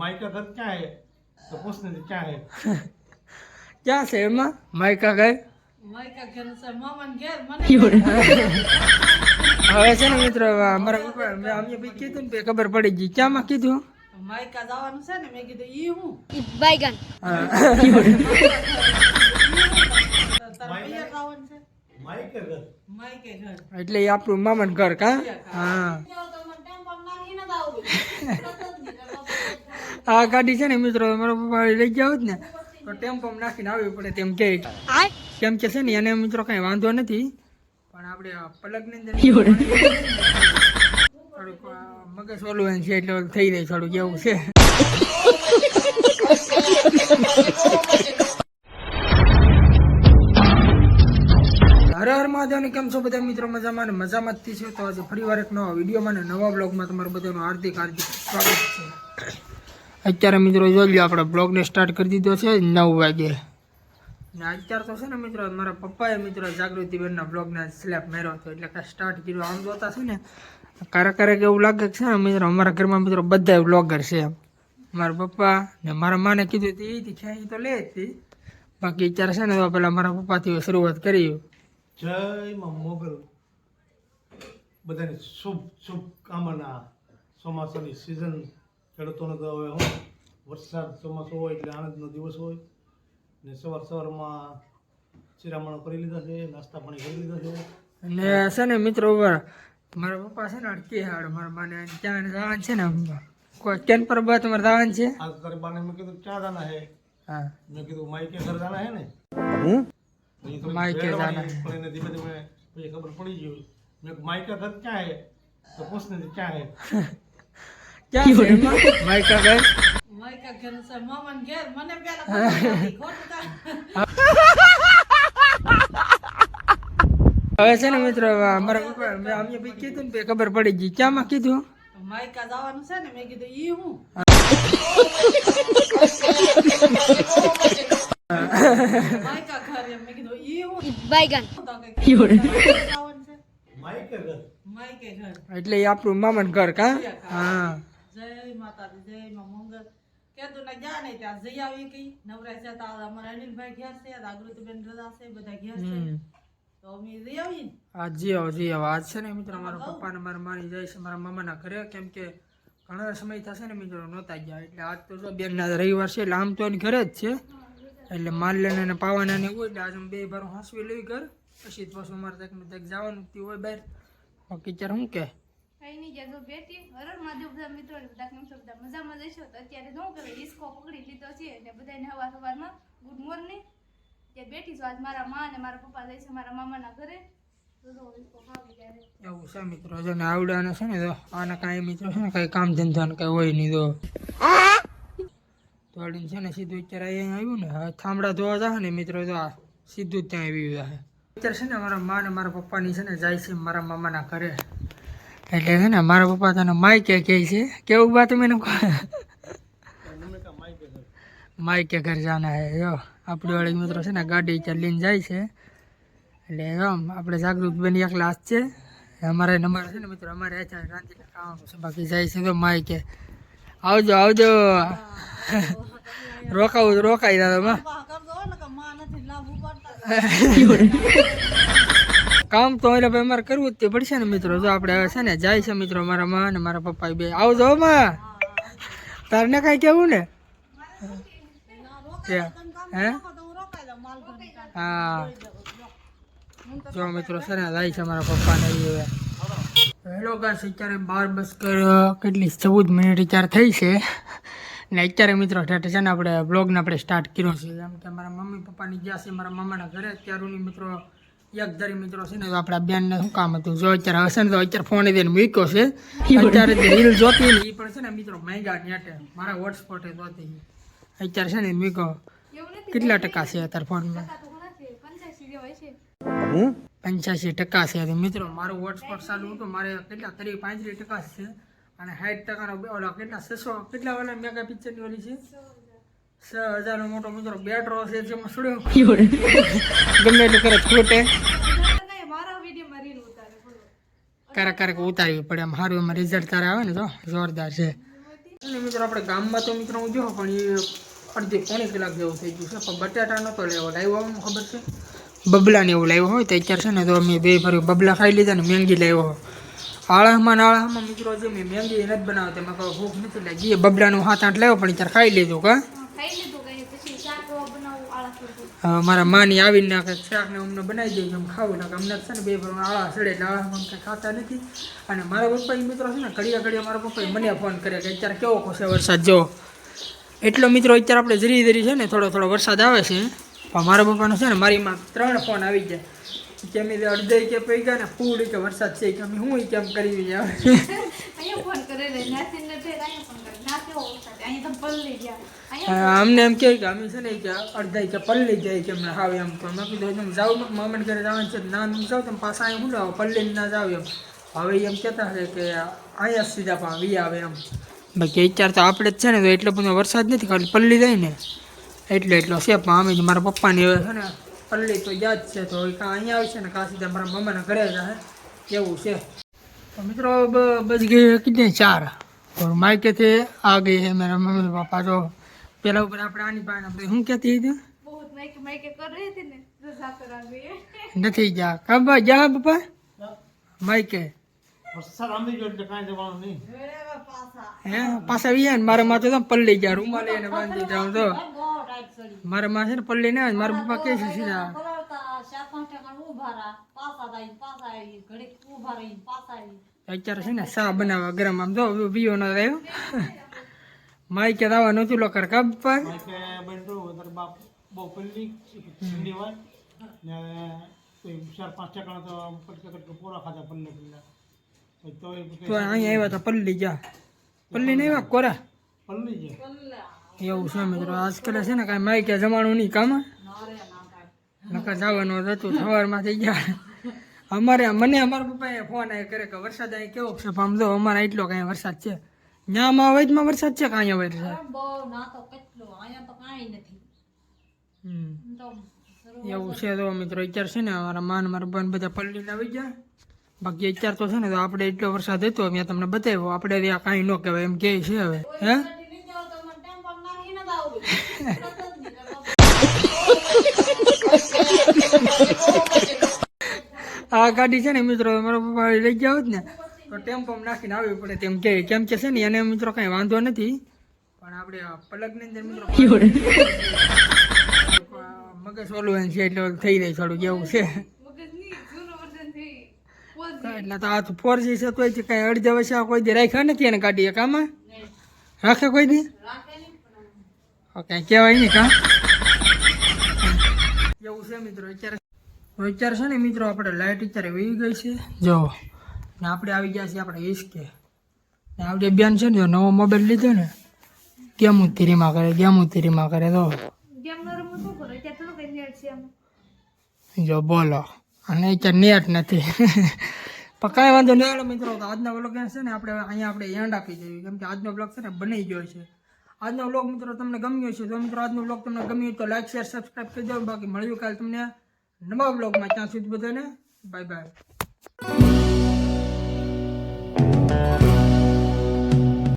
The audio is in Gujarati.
माई का घर क्या है तो पूछने थे क्या है ક્યાં છે એમાં માયકા ઘર માયકા ઘર છે મામાને ઘેર મને હવે છે ને મિત્રો અમારા પપ્પા મેં અમને ભાઈ કીધું ને પછી ખબર પડી ગઈ ક્યાંમાં કીધું માયકા જવાનું છે ને મેં કીધું ઈ હું बैगन હા. તારા પિયર જવાનું છે माई का घर માયકે ઘર એટલે એ આપણું મામાનું ઘર કા હા આ ગાડી છે ને મિત્રો મારા પપ્પા લઈ ગયા હોત ને તો ટેમ્પો નાખીને આવવી પડે તેમ કે. કેમ કે છે ને એને મિત્રો કઈ વાંધો નથી પણ આપણે પલકની અંદર થોડુંક મગજ ઓલું છે એટલે થઈ જાય થોડુંક એવું છે. હર હર મહાદેવ કેમ છો બધા? મિત્રો મજામાં ને મજામાં જ છે તો આજે ફરી વાર એક નવા વિડીયોમાં ને નવા બ્લોગમાં તમારું બધાનું હાર્દિક હાર્દિક સ્વાગત છે. અત્યારે મિત્રો જોઈ લો આપણે બ્લોગને સ્ટાર્ટ કરી દીધો છે નવ વાગે. ને અત્યારે તો છે ને મિત્રો મારા પપ્પાએ મિત્રો જાગૃતિબેનના બ્લોગને સ્લેપ માર્યો હતો એટલે કે સ્ટાર્ટ કર્યો. આમ જોતા છે ને ક્યારેક ક્યારેક એવું લાગે કે છે ને મિત્રો અમારા ઘરમાં મિત્રો બધા બ્લોગર છે એમ. મારા પપ્પા ને મારા માને કીધું હતું એથી ખ્યાઈ તો લે જ હતી બાકી અત્યારે છે ને તો પેલા મારા પપ્પાથી શરૂઆત કરી. જય મોગલ. બધાને શુભ શુભ કામના ચોમાસાની સિઝન ખેડૂતોને તો હવે હું વરસાદ ચોમાસું હોય એટલે આનંદનો દિવસ હોય ને સવાર સવારમાં શિરામણ કરી લીધા છે નાસ્તા પાણી કરી લીધા છે. ને છે ને મિત્રો મારા પપ્પા છે ને અટકી હાડ મારા માને ત્યાં જવાનું છે ને કોઈ કેન પર બસ તમારે જવાનું છે? આ તારે બાને મેં કીધું ક્યાં જવાના છે હા. મેં કીધું માઈકે ઘર જવાના છે ને. હું? માઈકે જવાના પણ એને ધીમે ધીમે પછી ખબર પડી ગઈ મેં માઈકે ઘર ક્યાં છે તો પૂછને ક્યાં છે માયકા ઘર. માયકા ઘર હવે છે ને મિત્રો અમારા અમે કીધું ને ખબર પડી ગઈ. ક્યાંમાં કીધું? માયકા જવાનું કીધું એટલે આપણું મામાન ઘર કા? હા. જય માતાજી જય માં મંગલ. કેતું ને ગયા નહીં ત્યાં જઈ આવી કઈ નવરાય છે તો અમારા અનિલભાઈ ઘેર છે જાગૃતિબેન રજા છે બધા ઘેર છે. તો અમે જઈ આવી ને. આ જી આવો જી આવો. આજ છે ને મિત્રો મારા પપ્પા ને મારા મારી જાય છે મારા મામાના ઘરે. કેમ કે ઘણા સમય થશે ને મિત્રો નહોતા ગયા. એટલે આજ તો જો બેન ના રવિવાર છે એટલે આમ તો એની ઘરે જ છે. એટલે માલ લઈને અને પાવાના ને હોય એટલે આજે બે ભરું હાંસવી લઈ ઘર. પછી પાછું અમારે તક ને તક જવાનું હોય બહાર. બાકી ચાર શું કે? કઈ નહીં જગો બેટી હરર મહાદેવ બધા મિત્રો બધા કેમ છો? બધા મજામાં જશો તો અત્યારે શું કરે ડિસ્કો પકડી લીધો છે અને બધાને હવાર સવારમાં ગુડ મોર્નિંગ ત્યાં બેઠી છું. આજ મારા મા અને મારા પપ્પા જાય છે મારા મામાના ઘરે. એવું છે મિત્રો, જો ને આવડાને છે ને તો આના કાંઈ મિત્રો છે ને કાંઈ કામ ધંધાને કાંઈ હોય નહીં તો દોડીને છે ને સીધું અત્યારે અહીંયા આવ્યું ને હવે થાંભળા ધોવા ને મિત્રો તો સીધું ત્યાં આવી જાય અત્યારે છે ને મારા મા ને મારા પપ્પાની છે ને જાય છે મારા મામાના ઘરે. એટલે છે ને મારા પપ્પા તને માયકે કહે છે. કેવું બા તમે માયકે ઘર જાના હે જો. આપણી વાળી મિત્રો છે ને ગાડી ત્યાં લઈને જાય છે. એટલે આમ આપણે જાગૃત બની એકલા જ છે. અમારે નંબર છે ને મિત્રો અમારે બાકી જાય છે તો માય કે આવજો આવજો. રોકાવું રોકાઈ દાદા માં વાહ કરજો ને કે માં નથી લાભ ઉપાડતા કામ તો એટલે ભાઈ અમારે કરવું જ તે પડશે ને મિત્રો. જો આપણે હવે છે ને જાય છે મિત્રો મારા મા અને મારા પપ્પા બે. આવજો માં. તારને કાંઈ કેવું ને? હે? હું. જો મિત્રો છે ને જાય છે મારા પપ્પાને હવે. હેલો ગાઈસ અત્યારે બાર બસ કેટલી ચૌદ મિનિટ અત્યારે થઈ છે. ને અત્યારે મિત્રો ઠેઠ છે ને આપણે બ્લોગને આપણે સ્ટાર્ટ કર્યો છે. એમ કે મારા મમ્મી પપ્પાની ગયા છે મારા મામાના ઘરે. ત્યારુની મિત્રો એક ધરી મિત્રો છે ને તો આપણા બેનને શું કામ હતું? જો અત્યારે હશે ને તો અત્યારે ફોન દઈને મૂક્યો છે. અત્યારે જે રીલ જોતી ને એ પણ છે ને મિત્રો મહેંગા નેટે. મારા હોટસ્પોટે જોતી અત્યારે છે ને મૂક્યો. કેટલા ટકા છે અત્યારે ફોનમાં ટકા તો પંચ્યાસી ટકા છે મિત્રો. મારું હોટસ્પોટ ચાલુ હતું મારે કેટલા ત્રીસ પાંત્રીસ ટકા છે. અને સાઠ ટકાનો બે ઓલા કેટલા છસો કેટલા વાળા મેગા પિક્ચરની ઓલી છે? છ હજારનો મોટો મિત્રો બેટરો છે જેમાં સુડ્યો. ગમે એટલું કરે છૂટે. ક્યારેક ક્યારેક ઉતારવી પડે આમ સારું એમાં રિઝલ્ટ તારે આવે ને તો જોરદાર છે. અને મિત્રો આપણે ગામમાં તો મિત્રો હું જો પણ એ અડધી પોણી કલાક જેવું થઈ ગયું છે પણ બટાટા નહોતો લેવો લાવ્યો આવું ખબર છે? બબલાને એવું લાવ્યો હોય તો અત્યારે છે ને તો અમે બે ફરી બબલા ખાઈ લીધા ને મેંગી લાવ્યો. આળામાં ને આળામાં મિત્રો જે મેં મેંગી નથી બનાવતા મેં કહું ભૂખ નથી લાગી. એ બબલાનું હાથ આઠ લાવ્યો પણ અત્યારે ખાઈ લીધું કા? આળા મારા માની આવીને નાખે શાકને અમને બનાવી દઈએ એમ ખાવું. નાખે અમને છે ને બે ભર આળા સડે એટલે આળામાં કંઈ ખાતા નથી. અને મારા પપ્પા એ મિત્રો છે ને ઘડિયા ઘડિયા મારા પપ્પાએ મને ફોન કરે કે અત્યારે કેવો ખુશે વરસાદ જો. એટલો મિત્રો અત્યારે આપણે જરી જરી છે ને થોડો થોડો વરસાદ આવે છે. પણ મારા પપ્પાનો છે ને મારીમાં ત્રણ ફોન આવી જાય કેમ એ અડધે કે પૈ ગયા ને ફૂડ કે વરસાદ છે કે અમે હું કેમ કરી જાય ફોન કરે અમને એમ કે અમે છે ને કે અડધા કે પલ્લી જાય કે અમને હાવે એમ તો મેં કીધું તમે જાઓ ને મમ્મી જવાનું છે ના તમે જાઓ તમે પાછા અહીં હું લાવો પલ્લી ના જાવ એમ. હવે એમ કહેતા છે કે અહીંયા સીધા પણ વી આવે એમ. બાકી અત્યારે તો આપણે જ છે ને, તો એટલો બધો વરસાદ નથી, ખાલી પલ્લી જાય ને. એટલો એટલો છે, પણ અમે મારા પપ્પાની હવે છે ને, પલ્લી તો યાદ છે, તો કાં અહીંયા આવે છે ને, કાં સીધા મારા મમ્માના ઘરે જાય એવું છે. તો મિત્રો બસ ગઈ કીધે ચાર. और मायके थे आ गए हैं मेरा मम्मी पापा तो પેલા ઉપર આપણે આની પાસે આપણે શું કહેતી હતી બહુ માઈકે માઈકે કર રહી હતી ને રજા કરા ગઈ નથી જા કબ જા પપ્પા માઈકે વરસાદ આંબી ગયો એટલે કાંઈ જવાનું નહીં વેળે પાછા હે પાછા વી ને મારા માથે તો પલ્લી ગયા રૂમાલ એને બાંધી જાઉં તો બહુ ટાઈટ ચડી મારા માં છે ને પલ્લી ના આવે. મારા પપ્પા કહે છે સીધા પલાળતા ચાર પાંચ ટકા ઊભા રહ્યા પાછા આવી પાછા આવી ઘડીક ઊભા રહી પાછા આવી અત્યારે છે ને ચા બનાવવા ગરમ. આમ તો પીવો ન રહ્યો. માઈકે દાવા નહોતું લોકર કબ પર કે તો અહીંયા આવ્યા તો પલ્લી જા પલ્લી નહીં આવ્યા? કોરા? એવું છે મિત્રો. આજકાલ છે ને કાંઈ માઈકે જમાણું નહીં કામ. નકર જવાનું હતું સવારમાં થઈ ગયા. અમારે મને અમારા પપ્પાએ ફોન આવ્યો કરે કે વરસાદ અહીં કેવો છે? સમજો અમારે એટલો કાંઈ વરસાદ છે. ન્યામાં અવૈધમાં વરસાદ છે કાંઈ વરસાદ? છે ના અહીંયા કાંઈ નથી. હમ. એવું છે. તો મિત્રો અત્યારે છે ને અમારા માન મારા બન બધા પલ્લીને આવી ગયા. બાકી અત્યારે તો છે ને તો આપણે એટલો વરસાદ હતો મેં તમને બતાવ્યો. આપણે ત્યાં કાંઈ ન કહેવાય એમ કે છે હવે. હે લઈ જાઓ તો મને ટેમ્પો નાખીને જ આવું આ ગાડી છે ને મિત્રો મારા પપ્પા લઈ ગયા હોત ને તો ટેમ્પો નાખીને આવવી પડે. તેમ કે કેમ કે છે ને એને મિત્રો કાંઈ વાંધો નથી. પણ આપણે પલકની અંદર મિત્રો મગજ ઓલું એમ છે એટલે થઈ જાય થોડું કેવું છે. એટલે તો આ ફોર જી છે તે કાંઈ અડધા વર્ષે કોઈ દી રાખ્યા નથી એને ગાડી એક આમાં? રાખે કોઈ દી? ઓકે કહેવાય નહીં કા? એવું છે મિત્રો અત્યારે અત્યારે છે ને મિત્રો આપણે લાઇટ અત્યારે વહી ગઈ છે. જો ને આપણે આવી ગયા છીએ આપણે ઈસકે ને આપણે બેન છે ને જો નવો મોબાઈલ લીધો ને કેમ તીરીમાં કરે તો. ગેમ શું કરો? આમ જો બોલો. અને અત્યારે નેટ નથી. પણ કાંઈ વાંધો નહીં. મિત્રો તો આજના બ્લોગ છે ને આપણે અહીંયા આપણે એન્ડ આપી દઈએ. કેમ કે આજનો બ્લોગ છે ને બની ગયો છે. આજનો બ્લોગ મિત્રો તમને ગમ્યો છે જો મિત્રો આજનો બ્લોગ તમને ગમ્યો તો લાઈક શેર સબસ્ક્રાઈબ કરી દો બાકી મળ્યું કાલે તમને. નવા બ્લોગમાં ત્યાં સુધી બધાને બાય બાય.